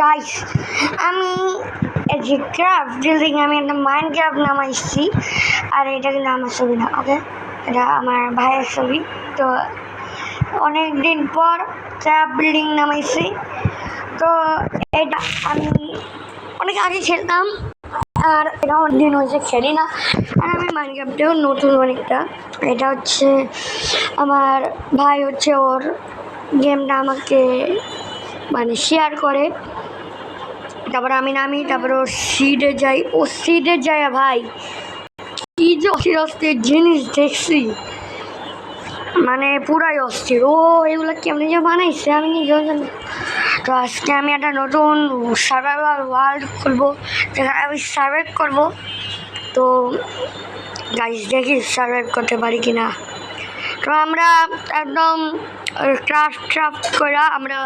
Guys আমি যে craft building আমি একটা মাইন্ড ক্রাফট নামাইছি। আর এটা কিন্তু আমার ছবি না ওকে এটা আমার ভাইয়ের ছবি। তো অনেক দিন পর ক্রাফট বিল্ডিং নামাইছি। তো এটা আমি অনেক আগে খেলতাম। আর এটা অনেক দিন হয়েছে, খেলি না। আর আমি মাইনক্রাফটেও নতুন অনেকটা। এটা হচ্ছে আমার ভাই হচ্ছে ওর গেমটা আমাকে মানে শেয়ার করে। তারপরে আমি নামি, তারপরে ও সিডে যাই। ও সিডে যায় ভাই। কি যে অস্থির অস্থির জিনিস দেখছি। মানে পুরাই অস্থির। ও, এগুলো কেমনি যে বানাইছে আমি নিজেও জানি তো আজকে আমি একটা নতুন সার্ভাইভাল ওয়ার্ল্ড খুলবো। যেখানে আমি সার্ভাইভ করব। তো গাইজ দেখি সার্ভাইভ করতে পারি কি না তো আমরা একদম ক্রাফট ক্রাফট করে আমরা,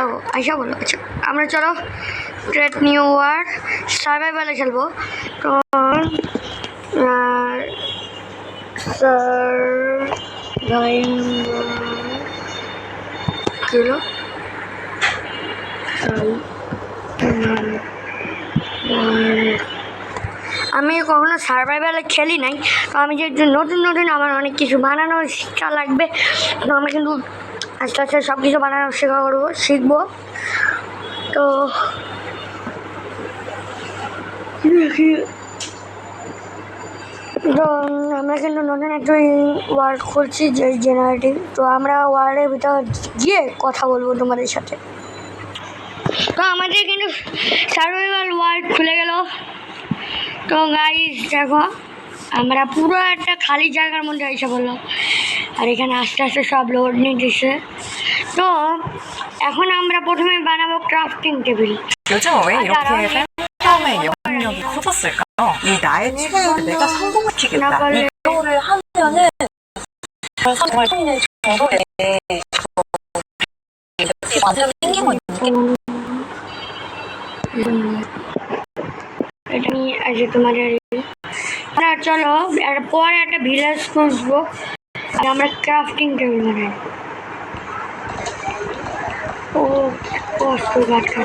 ও, আইসা বলো আচ্ছা। আমরা চলো গ্রেট নিউ ওয়ার্ড সার্ভাইভালে খেলব। তো কিলো আমি কখনো সার্ভাইভালে খেলি নাই। তো আমি যেহেতু নতুন নতুন আমার অনেক কিছু বানানো শিক্ষা লাগবে। তো আমি কিন্তু আস্তে আস্তে সব কিছু বানানো শেখা করব, শিখব। তো তো, আমরা কিন্তু নতুন একটু ওয়ার্ড করছি যে জেনারেটিভ তো আমরা ওয়ার্ডের ভিতর গিয়ে কথা বলব তোমাদের সাথে। তো আমাদের কিন্তু সার্ভাইভাল ওয়ার্ড খুলে গেল। তো গাইস দেখো। আমরা পুরো একটা খালি জায়গার মধ্যে এসে বললাম আর এখানে আস্তে আস্তে সব লোড নিতেছে তো এখন আমরা প্রথমে বানাবো ক্রাফটিং টেবিল 요즘 왜 이렇게 팬덤의 영향력이 커졌을까요? 이 나의 최애를 내가 성공시키겠다. 나갈래. 이거를 하면은 정말 성인의 정도의 완전 생기고 있는 এটা নিয়ে আছে তোমাদের না চলো, আর পরে একটা ভিলেজ খুঁজবো। আর আমরা ক্রাফটিং টেবিল বানাই। ও, কষ্ট কাটতে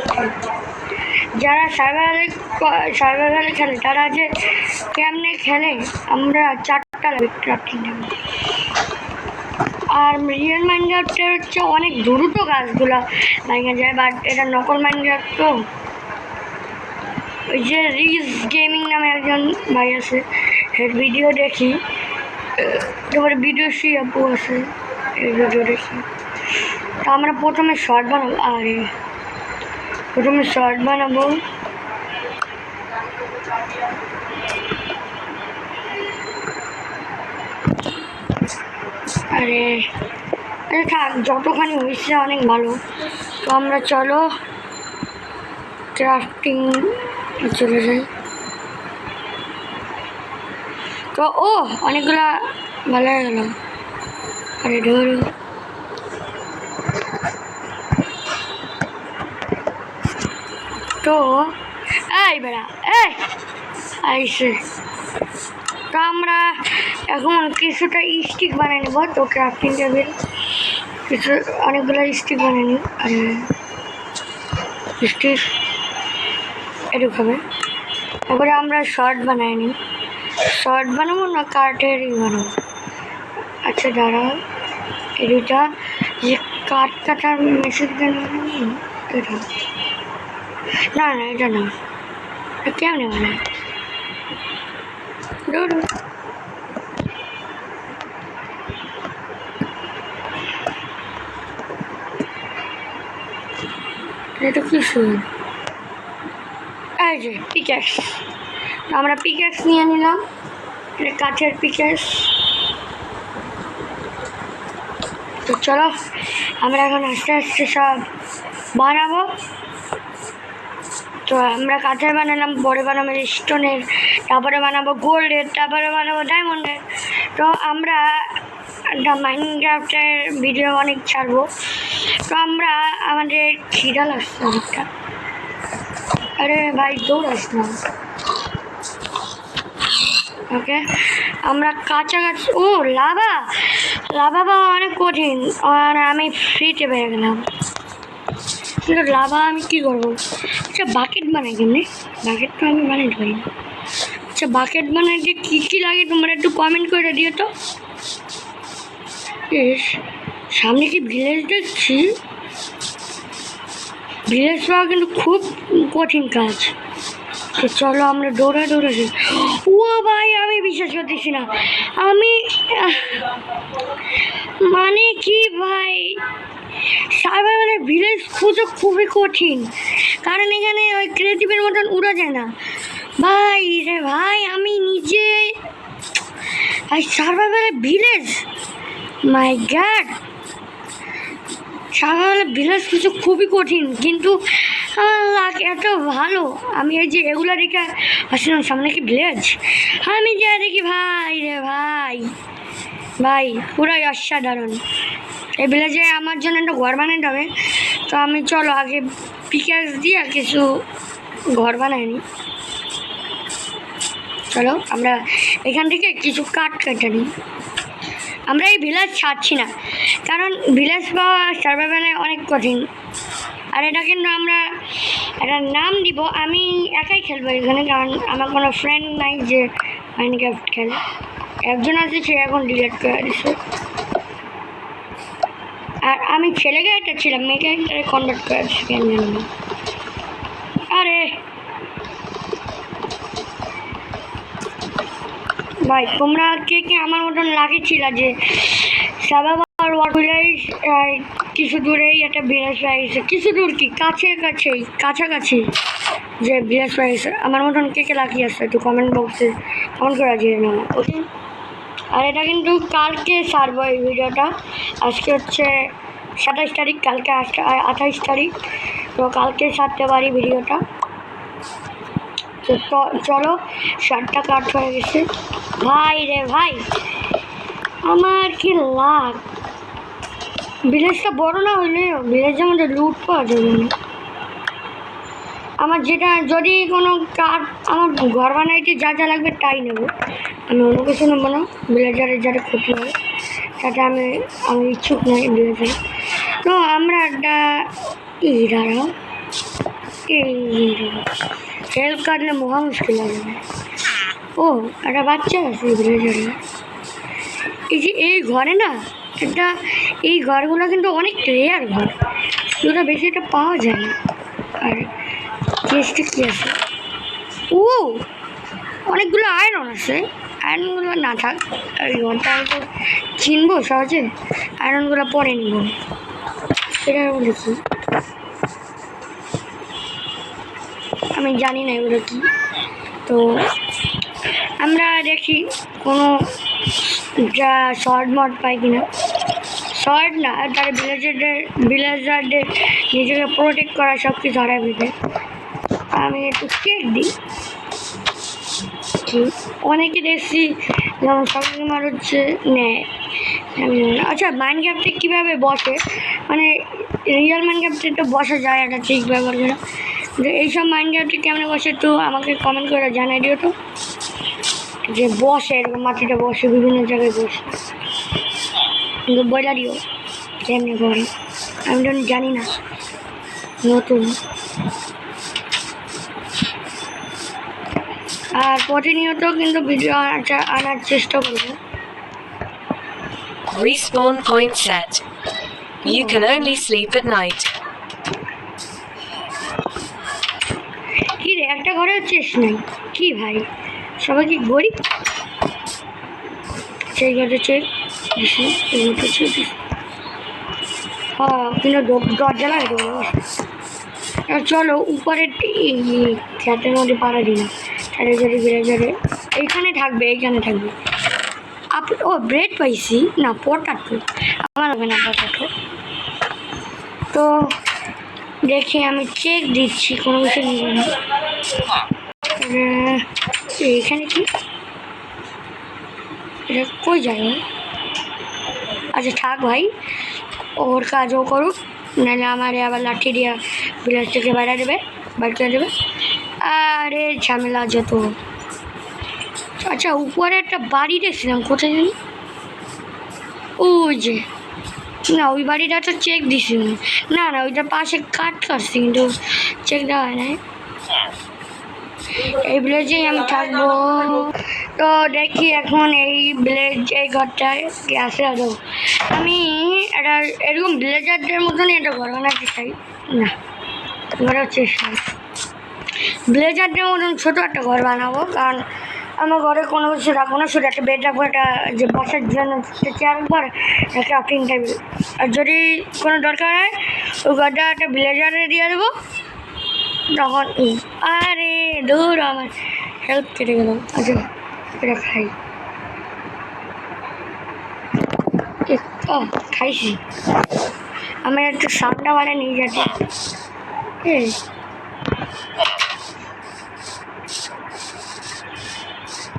যারা সার্ভাইভালে সার্ভাইভালে খেলে, তারা যে কেমনে খেলে, আমরা চারটা লাগে ক্রাফটিং টেবিল আর রিয়েল মাইনক্রাফ্টের হচ্ছে অনেক দ্রুত গাছগুলো ভেঙে যায় বাট এটা নকল মাইনক্রাফ্ট তো। ওই যে রিজ গেমিং নামে একজন ভাই আছে, এর ভিডিও দেখি। তারপরে ভিডিও সি আপু আছে, এই ভিডিও দেখি। তো আমরা প্রথমে শর্ট বানাবো, আরে, প্রথমে শর্ট বানাবো। আরে আরে থাক, যতখানি হয়েছে অনেক ভালো। তো আমরা চলো ক্রাফটিং চলে যাই। তো, ও, অনেকগুলা ভালো হয়ে গেল। আরে, ধরো। তো, এই বেড়া, এই আইসে তো আমরা এখন কিছুটা স্টিক বানিয়ে নেব তো ক্রাফটিং টেবিল কিছু, অনেকগুলো স্টিক বানিয়ে নিই আর স্টিক এরকম হবে তারপরে আমরা শর্ট বানাই নিই শর্ট বানাবো না, কাঠেরই বানাবো? আচ্ছা দাঁড়াও। এই দুইটা যে কাঠ কাটার মেশিন কেন বানাবো, এটা। না না, এটা না। এটা কেমনে বানায় ধরো। এটা কি শুন এই যে পিক্যাক্স আমরা পিক্যাক্স নিয়ে নিলাম। কাঠের পিক্যাক্স তো চলো, আমরা এখন আস্তে আস্তে সব বানাবো। তো আমরা কাঠের বানালাম পরে বানাবো স্টোনের তারপরে বানাবো গোল্ডের তারপরে বানাবো ডায়মন্ডের তো আমরা মাইনক্রাফ্টের ভিডিও অনেক ছাড়বো। তো আমরা আমাদের খিদা লাগছে অনেকটা। আরে ভাই দৌড়াস না ওকে আমরা কাছাকাছি ও, লাভা! লাভা পাওয়া অনেক কঠিন। আর আমি ফ্রিতে পেয়ে গেলাম। কিন্তু লাভা, আমি কী করব? আচ্ছা বাকেট বানাই কেমনি বাকেট তো আমি বানাইতে পারি না। আচ্ছা বাকেট বানাইতে কী কী লাগে তোমরা একটু কমেন্ট করে দিও তো। সামনে কি ভিলেজ দেখছি? ভিলেজ পাওয়া কিন্তু খুব কঠিন কাজ। তো চলো আমরা দৌড়া দৌড়া যাই। ও ভাই, আমি বিশ্বাস করতেছি না। আমি মানে কি ভাই? সাইবার মানে ভিলেজ খুঁজে খুবই কঠিন। কারণ এখানে ওই ক্রিয়েটিভের মতন উড়া যায় না। ভাই রে ভাই, আমি নিজে, ভাই সার্ভাইভালের ভিলেজ মাই গ্যাড সার্ভাইভালের ভিলেজ কিছু খুবই কঠিন, কিন্তু আমার এত ভালো। আমি এই যে এগুলো দেখে আসলাম সামনে কি ভিলেজ আমি যা দেখি, ভাই রে ভাই। ভাই, পুরাই অসাধারণ। এই ভিলেজে আমার জন্য একটা ঘর বানাতে হবে। তো আমি, চলো, আগে পিকাস দিয়ে কিছু ঘর বানাই নি। চলো, আমরা এখান থেকে কিছু কাঠ কেটে নিই আমরা এই ভিলেজ ছাড়ছি না। কারণ ভিলেজ পাওয়া সার্ভাইভালে অনেক কঠিন। আর এটা কিন্তু আমরা একটা নাম দিব, আমি একাই খেলব এখানে, কারণ আমার কোনো ফ্রেন্ড নাই যে মাইনক্রাফট খেলে। একজন আছে সে এখন ডিলেট করে দিছে। আর আমি ছেলেকে একটা ছিলাম, মেয়েকে কনভার্ট করে দিচ্ছি আরে! ভাই, তোমরা কে কে আমার মতন লাগেছিল যে কিছু দূরেই একটা বিরাজ পাইছে কিছু দূর কি? কাছে কাছেই কাছাকাছি যে বিরাজ পাইছে আমার মতন কে কে লাগিয়ে আসছে একটু কমেন্ট বক্সে কমেন্ট করা যায় না ওকে আর এটা কিন্তু কালকে সারবো এই ভিডিওটা। আজকে হচ্ছে সাতাশ তারিখ, কালকে আঠাইশ তারিখ। তো কালকে সারতে পারি ভিডিওটা। তো চলো, শার্টটা কাট হয়ে গেছে। ভাই রে ভাই, আমার কি লাভ ভিলেজটা বড় না হইলে ভিলেজের মধ্যে লুট পাওয়া যাবে না। আমার যেটা, যদি কোনো কাঠ আমার ঘর বানাইতে যা যা লাগবে তাই নেব। আমি অন্য কিছু নেব না ভিলেজারের যারা ক্ষতি হয়, তাতে আমি আমি ইচ্ছুক নই ভিলেজারে। তো আমরা একটা এই দাঁড়াও হেল্প কাটলে মহা মুশকিল হয়ে যাবে ও, একটা বাচ্চা আছে ভিলেজারে এই যে এই ঘরে না, একটা এই ঘরগুলো কিন্তু অনেক রেয়ার ঘর। এগুলো বেশি একটা পাওয়া যায় না। আর কেসটা কী আছে? ও, অনেকগুলো আয়রন আছে। আয়রনগুলো না থাক, এই ঘরটা আমি তো চিনবো সহজে। আয়রনগুলো পরে নিব। সেটা বলেছি। আমি জানি না এগুলো কি। তো আমরা দেখি কোনো যা শর্ট মট পাই কিনা। শর্ট না তার ভিলেজারদের ভিলেজারদের নিজেকে প্রোটেক্ট করা সব কিছু হারাই ফেলে আমি একটু কেক দিই। অনেকে দেখছি যেমন সবসময় হচ্ছে নেয়। না। আচ্ছা মাইন্ড ক্যাপটে কীভাবে বসে? মানে রিয়েল মাইন্ড ক্যাপটে তো বসা যায় একটা ঠিক কিন্তু এইসব মাইন্ড ক্যাপটে কেমন বসে একটু আমাকে কমেন্ট করে জানাই দিও তো। যে বসে, এরকম মাটিতে বসে, বিভিন্ন জায়গায় বসে। কিন্তু দিও, কেমনি করে আমি তো জানি না, নতুন। আর প্রতিনিয়ত কিন্তু ভিডিও আনার চেষ্টা করব। Respawn point set. You can only sleep at night. রে একটা নাই। কি ভাই? সবাই কি গরিব? সেই ঘরে হ্যাঁ দরজা লাগে চলো উপরে খেতের মধ্যে পাড়া দিই না সাড়ে চারি বেড়ে যাবে। এইখানে থাকবে এইখানে থাকবে। আপ, ও ব্রেড পাইছি। না পটাটো আমার হবে না পটাটো তো দেখি, আমি চেক দিচ্ছি, কোনো কিছু এখানে কি? এটা কই যায়? আচ্ছা থাক ভাই, ওর কাজও করুক, নাহলে আমার আবার লাঠি দিয়া বিলাস থেকে বাইরে দেবে করে দেবে। আরে, ঝামেলা যত। আচ্ছা উপরে একটা বাড়ি দেখছিলাম, কোথায় জানি? ওই যে। না, ওই বাড়িটা তো চেক দিছি না না, ওইটা পাশে কাট কাটছি, কিন্তু চেক দেওয়া হয় নাই। এই ভিলেজেই আমি থাকব। তো দেখি এখন এই ভিলেজ এই ঘরটায় কি আদৌ আমি একটা এরকম ভিলেজারদের মতনই এটা ঘর বানাতে চাই। না ঘর হচ্ছে ব্লেজারদের মতন ছোটো একটা ঘর বানাবো, কারণ আমার ঘরে কোনো কিছু রাখব না, শুধু একটা বেড রাখব, একটা যে বসার জন্য চেয়ার রাখব একটা ক্রাফটিং টেবিল আর যদি কোনো দরকার হয়, ওই ঘরটা একটা ব্লেজারে দিয়ে দেবো। তখন আরে দূর আমার। হেল্প কেটে গেল। আচ্ছা এটা খাই। খাইছি আমি একটু সাপটা মানে নিয়ে যাচ্ছি।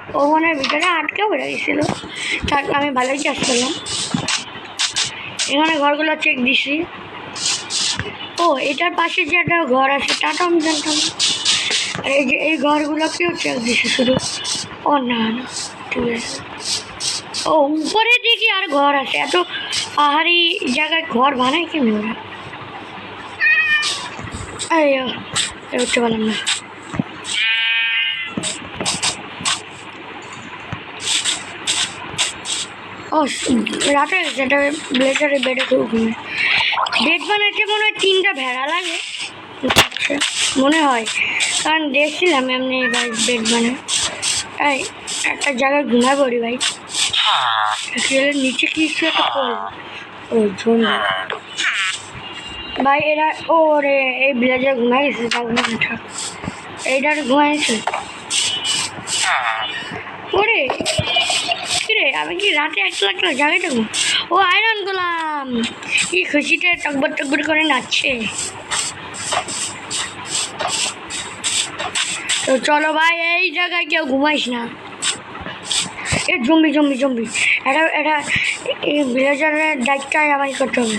এই ওখানের ভিতরে আটকে পড়ে গেছিল থাক, আমি ভালোই চাষ করলাম। এখানে ঘরগুলো চেক দিছি। ও, এটার পাশে যে একটা ঘর আছে তো আমি জানতাম আর এই যে, এই ঘরগুলোকেও চেক দিছি শুধু। ও, না ঠিক আছে। ও, উপরে দেখি আর ঘর আছে। এত পাহাড়ি জায়গায় ঘর বানায় কেমনি ওরা? এই উঠতে পারলাম না। ও রাতে যেটা ব্লেজারে বেডে খুব ঘুমে বেড বানাতে মনে হয় তিনটা ভেড়া লাগে। আচ্ছা, মনে হয়। কারণ দেখছিলাম এমনি এবার বেড বানায়। এই একটা জায়গায় ঘুমায় পড়ি ভাই। নিচে কিছু একটা পড়ে। ও জন্য। ভাই এরা ও রে এই ব্লেজার ঘুমাই গেছে ঘুমায় থাক এইটার ঘুমাইছে ওরে আমি কি রাতে একলা একলা জায়গাটা ঘুম ও আয়রন গোলাম। কি খুশিতে টকবর টকবর করে নাচছে। তো চলো ভাই, এই জায়গায় কেউ ঘুমাইস না। এ জম্বি জম্বি জম্বি। এটা এটা, এই ভিলেজারের দায়িত্বটাই আমায় করতে হবে।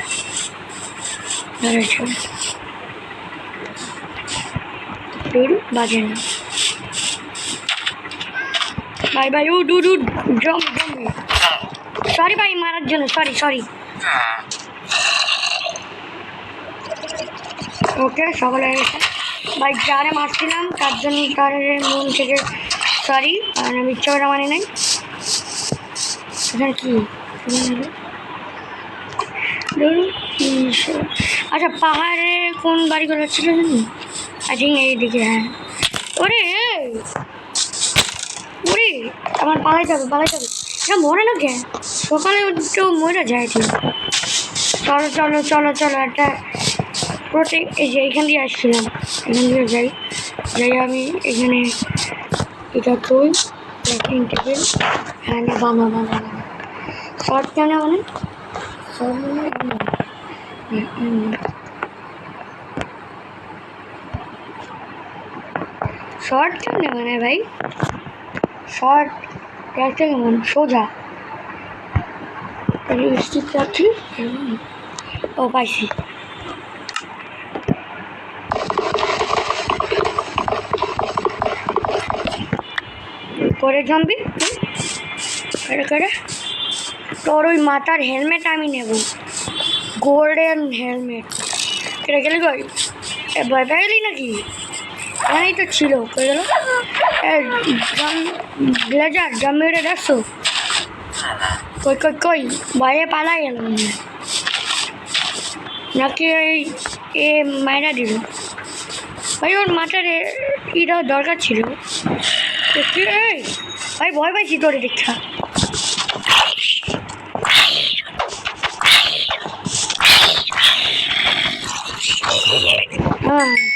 বাজে না। ভাই ভাই উড উড উড জম জম্বি সরি ভাই, মারার জন্য সরি সরি ওকে সকলে হয়ে গেছে। ভাই, যারে মারছিলাম, তার জন্য তার মন থেকে সরি আর আমি ইচ্ছা করে মানি নাই। এখানে কি? আচ্ছা পাহাড়ে কোন বাড়িগুলো ছিল জানি? আই থিঙ্ক এইদিকে হ্যাঁ। ওরে আমার পালাই যাবে পালাই যাবে। এটা মরে না কেন সকালে তো মরে যায় ঠিক। চলো চলো চলো চলো, একটা প্রোটেক এই যে এখান দিয়ে আসছিলাম, এখান দিয়ে যাই। যাই আমি এখানে এটা তুই ট্রেকিং টেবিল হ্যাঁ বানা বানা শর্ট কেন মানে? মানে। শর্ট কেন মানে ভাই? শর্ট কেমন সোজা। স্টিক রাখছি ও, পাইছি। করে জম্বি করে করে তোর ওই মাথার হেলমেট আমি নেব। গোল্ডেন হেলমেট কেটে গেলি ভয় পেয়ে গেলি নাকি? তো ছিল কই গেল ব্লেজার দেখছ কই কই কই বাইরে পালাই গেল নাকি এই, এ মায়েরা দিল। ভাই, ওর মাথার এটা দরকার ছিল। এই, ভাই, ভয় পাইছি তোরে দীক্ষা হ্যাঁ।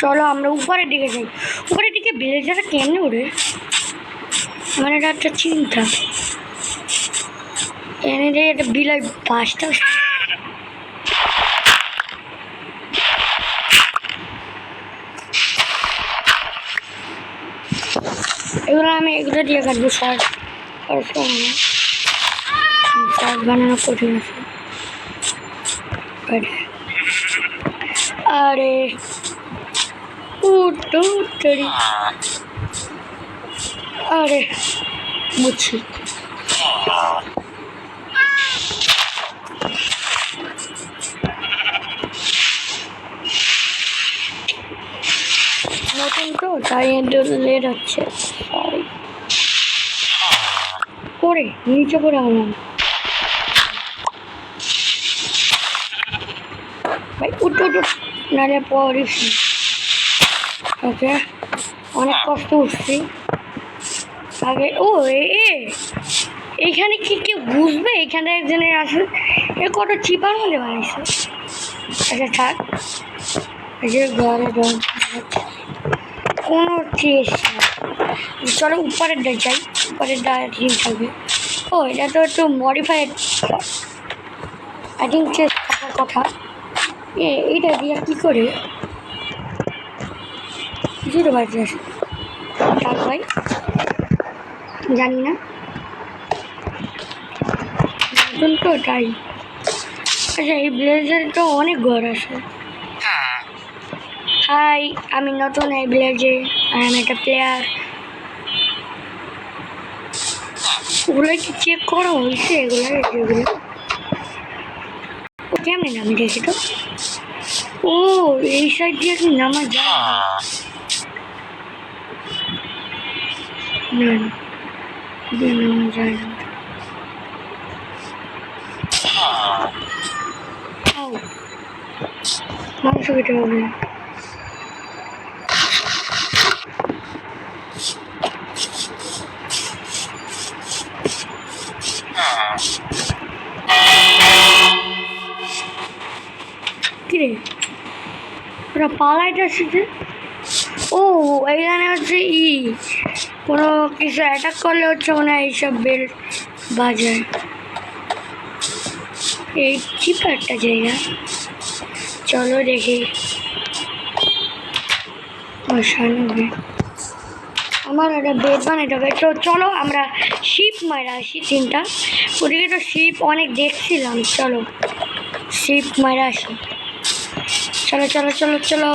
চলো আমরা উপরের দিকে যাই। উপরের দিকে ব্লেজারটা কেমনে উড়ে মানে এটা একটা চিন্তা। এনে রে এটা বিলাই বাসটা এগুলো আমি এগুলো দিয়ে কাটবো শার্ট শার্ট বানানো কঠিন আছে। আরে আরে তরি নতুন তো, তাই লেট হচ্ছে। সরি পড়ে, নিচে পড়ে আমার ভাই, উঠ উঠ নাহলে পড়িস ওকে, অনেক কষ্ট উঠছি আগে, ও, এ এইখানে কি কেউ বুঝবে? এখানে একজনের আসলে, এ কত চিপার মধ্যে বানাইছে। আচ্ছা থাক। যে ঘরে কোনো চলো উপরের ডাল যাই, উপরের ডাল ঠিক থাকবে ও, এটা তো একটু মডিফাইড আই থিঙ্ক থাকার কথা। এ, এটা দিয়ে কী করে? জিরো বাজে আছে তার ভাই? জানি না। নতুন তো তাই। আচ্ছা এই ব্লেজারে তো অনেক ঘর আছে। হাই আমি নতুন এই ব্লেজে আর আমি একটা প্লেয়ার ওগুলো কি চেক করা হয়েছে? এগুলো যেগুলো ও, কেমন নামি দেখি তো ও, এই সাইড দিয়ে নামা যায় না না দিয়ে নামা যায় না আউ, মাংস কেটে হবে কিরে? ওরা পালাইটা শিখে ও এইখানে হচ্ছে ই। কোনো কিছু অ্যাটাক করলে হচ্ছে মনে হয় এইসব বেল বাজায় এই চিপ একটা জায়গা। চলো দেখি। আমার একটা বেড বানাইতে হবে। তো চলো আমরা শিপ মারা আসি তিনটা। ওদিকে তো শিপ অনেক দেখছিলাম। চলো শিপ মারা আসি। চলো চলো চলো চলো।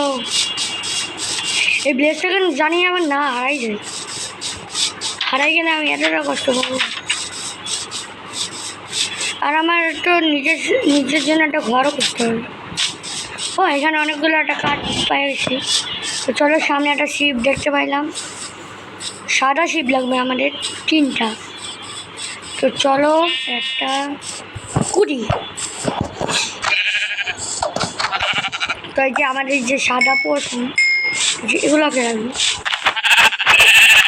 এই ব্লেসটা জানি আমার না হারাই যায়। হারাই গেলে আমি এতটা কষ্ট পাবো আর আমার তো নিজের নিজের জন্য একটা ঘরও করতে হবে। ও, এখানে অনেকগুলো একটা কাঠ পেয়েছি তো চলো সামনে একটা শিপ দেখতে পাইলাম। সাদা শিপ লাগবে আমাদের, তিনটা। তো চলো একটা কুড়ি। তো এই যে আমাদের যে সাদা পোষণ এগুলোকে রাখব।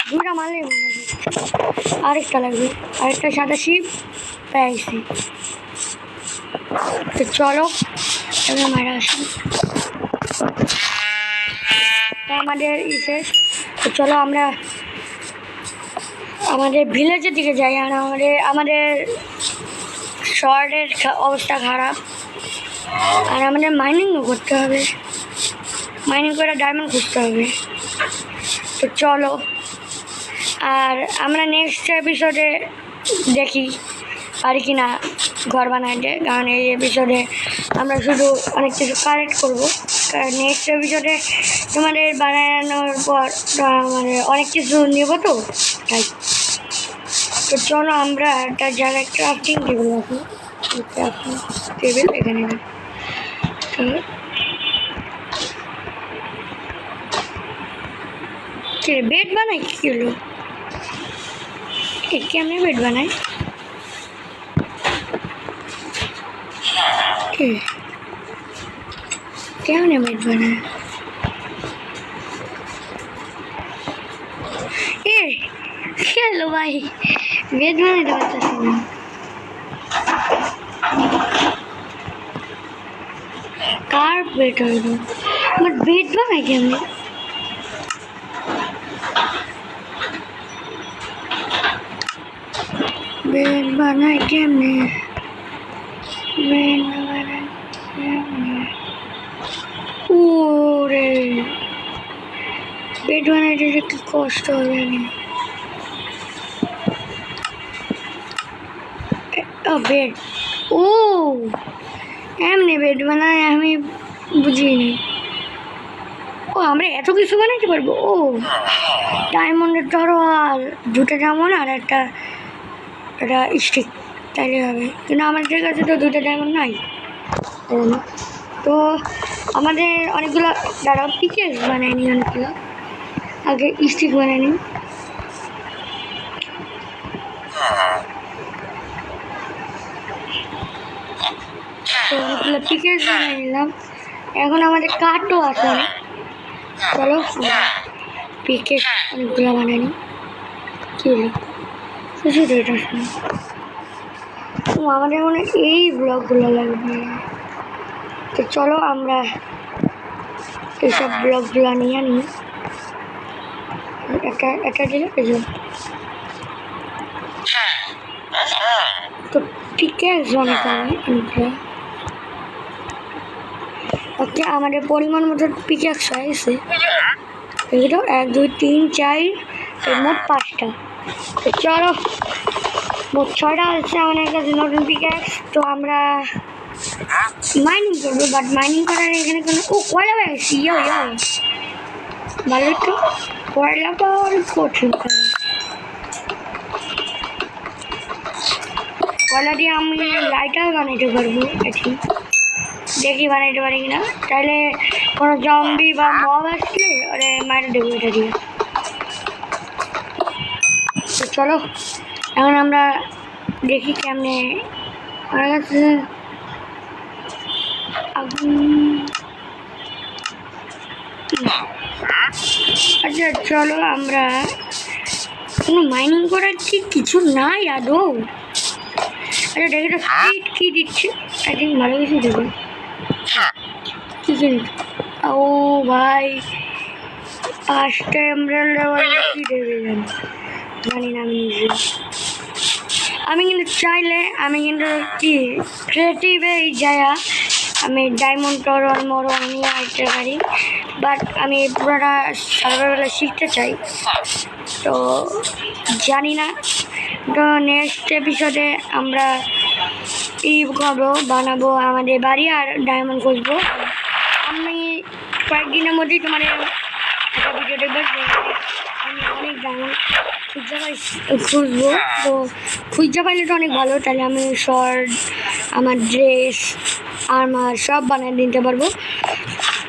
দুটা হচ্ছে আরেকটা লাগবে। আরেকটা সাদা শিপ পেয়েছি তো চলো, এবার মারা আসি আমাদের ই শেষ। তো চলো আমরা আমাদের ভিলেজের দিকে যাই, আর আমাদের আমাদের শহরের অবস্থা খারাপ। আর আমাদের মাইনিংও করতে হবে। মাইনিং করে ডায়মন্ড খুঁজতে হবে। তো চলো। আর আমরা নেক্সট এপিসোডে দেখি পারি কি না ঘর বানাইতে। কারণ এই এপিসোডে আমরা শুধু অনেক কিছু কারেক্ট করব। কারণ নেক্সট এপিসোডে তোমাদের বানানোর পর মানে অনেক কিছু নেব তো, তাই। তো চলো আমরা একটা জায়গায় ক্রাফটিং টেবিল রাখি। ক্রাফটিং টেবিল এখানে বেড বানাই কি হলো? এ কেমনে বেড বানাই কে কেমনে বেড বানায় এ খেলো ভাই বেড বানাইতে পারতেছি না কার বেড হইল আমার বেড বানাই কেমনে বেড বানাই কেমনে বেড বানাই কেমনে ওরে বেড বানাইতে কি কষ্ট হবে বেড ও এমনি বেড বানায় আমি বুঝিনি। ও, আমরা এত কিছু বানাইতে পারব? ও ডায়মন্ডের আর দুটো যেমন আর একটা একটা স্টিক তাইলে হবে। কিন্তু আমাদের কাছে তো দুটো ডায়মন্ড নাই। তো আমাদের অনেকগুলো, দাঁড়াও পিকেস বানায় নি অনেকগুলো। আগে স্টিক বানায় নি তো অনেকগুলো পিকেস বানিয়ে নিলাম। এখন আমাদের কাঠও আছে। চলো পিকেস অনেকগুলো বানাই নি কি কিছু এটা আমাদের মনে এই ব্লগগুলো লাগবে। তো চলো আমরা এইসব ব্লগগুলো নিয়ে আনি। একটা একটা দিলে পেয়ে তো অনেক অনেকগুলো ওকে আমাদের পরিমাণ মতো পিকেক্স হয়েছে এগুলো এক, দুই, তিন, চার মোট পাঁচটা। চলো। মোট ছয়টা হচ্ছে আমাদের কাছে নতুন পিকেক্স তো আমরা মাইনিং করব বাট মাইনিং করার এখানে কোনো ও, কয়লা হয়ে গেছে ইয়ো ইয়ো। ভালো তো কয়লাটা অনেক কঠিন। কয়লা দিয়ে আমি লাইটার বানাইতে পারব এটি দেখি বানাইতে পারি কিনা। তাহলে কোনো জম্বি বা মব আসলে ওরে মারে দেবো এটা দিয়ে। চলো এখন আমরা দেখি কেমনে কাছে আগুন। আচ্ছা চলো আমরা কোনো মাইনিং করার ঠিক কিছু নাই আদৌ? আচ্ছা দেখি তো কিট কী দিচ্ছে। আই থিঙ্ক ভালো কিছু দেবে। কি কি ও ভাই পাঁচটা এমরাল লেভেল কি দেবে জানি? জানি না আমি আমি কিন্তু চাইলে, আমি কিন্তু কি ক্রিয়েটিভে যায়া আমি ডায়মন্ড টরন মরন নিয়ে আসতে পারি। বাট আমি পুরোটা সার্ভারবেলা শিখতে চাই। তো জানি না। তো নেক্সট এপিসোডে আমরা ই করব, বানাবো আমাদের বাড়ি আর ডায়মন্ড খুঁজবো। আমি কয়েকদিনের মধ্যেই তোমাদের একটা ভিডিও দেখব। অনেক ডায়মন্ড খুঁজে পাই খুঁজবো। তো খুঁজে পাইলে তো অনেক ভালো। তাহলে আমি শর্ট, আমার ড্রেস আর্মার সব বানিয়ে দিতে পারব।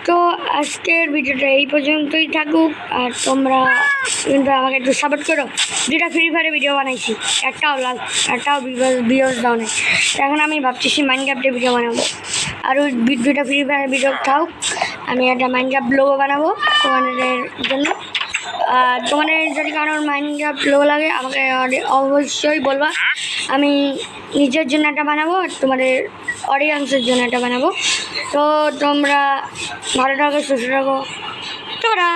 তো আজকের ভিডিওটা এই পর্যন্তই থাকুক। আর তোমরা কিন্তু আমাকে একটু সাপোর্ট করো। দুটা ফ্রি ফায়ারে ভিডিও বানাইছি। একটাও লাগ একটাও ভিডিওস দাও নাই। এখন আমি ভাবতেছি মাইনক্রাফ্টে ভিডিও বানাবো। আর ওই দুটা ফ্রি ফায়ার ভিডিও থাক আমি একটা মাইনক্রাফ্ট লোগো বানাবো তোমাদের জন্য। তোমাদের যদি কারোর মাইনক্রাফ্ট লো লাগে, আমাকে অবশ্যই বলবা। আমি নিজের জন্য একটা বানাবো আর তোমাদের অডিয়েন্সের জন্য একটা বানাবো। তো তোমরা ভালো থাকো, সুস্থ থাকো। তোরা